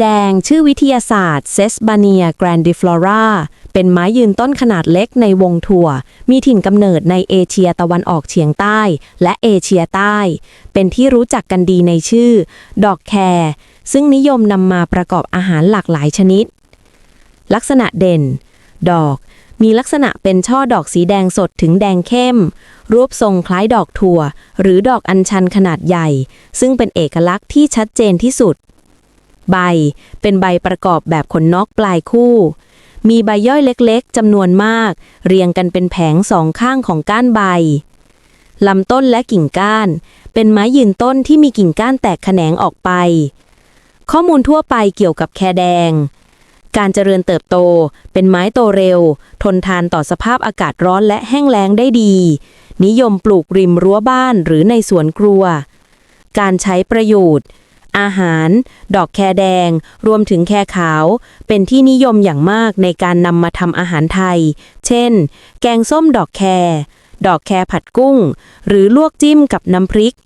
แดงชื่อวิทยาศาสตร์เซสบาเนียแกรนดิฟลอราเป็นไม้ยืนต้นขนาดเล็กในวงถั่ว มีถิ่นกำเนิดในเอเชียตะวันออกเฉียงใต้ และเอเชียใต้ เป็นที่รู้จักกันดีในชื่อ ดอกแคร์ซึ่งนิยมนำมาประกอบอาหารหลากหลายชนิด ลักษณะเด่น ดอก มีลักษณะเป็นช่อดอกสีแดงสดถึงแดงเข้ม รูปทรงคล้ายดอกถั่ว หรือดอกอัญชันขนาดใหญ่ ซึ่งเป็นเอกลักษณ์ที่ชัดเจนที่สุด ใบ เป็นใบประกอบแบบขนนกปลายคู่ มีใบย่อยเล็กๆจำนวนมาก เรียงกันเป็นแผงสองข้างของก้านใบลำต้นและกิ่งก้าน เป็นไม้ยืนต้นที่มีกิ่งก้านแตกแขนงออกไป ข้อมูลทั่วไปเกี่ยวกับแคแดง การเจริญเติบโตเป็นไม้โตเร็ว ทนทานต่อสภาพอากาศร้อนและแห้งแล้งได้ดี นิยมปลูกริมรั้วบ้านหรือในสวนครัว การใช้ประโยชน์ อาหาร ดอกแคแดง รวมถึงแคขาว เป็นที่นิยมอย่างมากในการนำมาทำอาหารไทย เช่น แกงส้มดอกแค ดอกแคผัดกุ้ง หรือลวกจิ้มกับน้ำพริก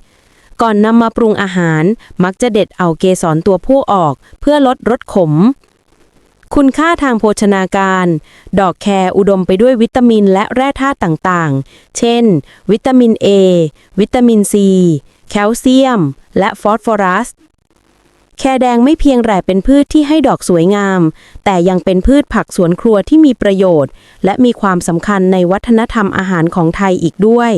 ก่อนนำมาปรุงอาหาร มักจะเด็ดเอาเกสรตัวผู้ออกเพื่อลดรสขม คุณค่าทางโภชนาการ ดอกแครอุดมไปด้วยวิตามินและแร่ธาตุต่างๆ เช่น วิตามิน A วิตามิน C แคลเซียม และฟอสฟอรัส แครแดงไม่เพียงแต่เป็นพืชที่ให้ดอกสวยงาม แต่ยังเป็นพืชผักสวนครัวที่มีประโยชน์ และมีความสำคัญในวัฒนธรรมอาหารของไทยอีกด้วย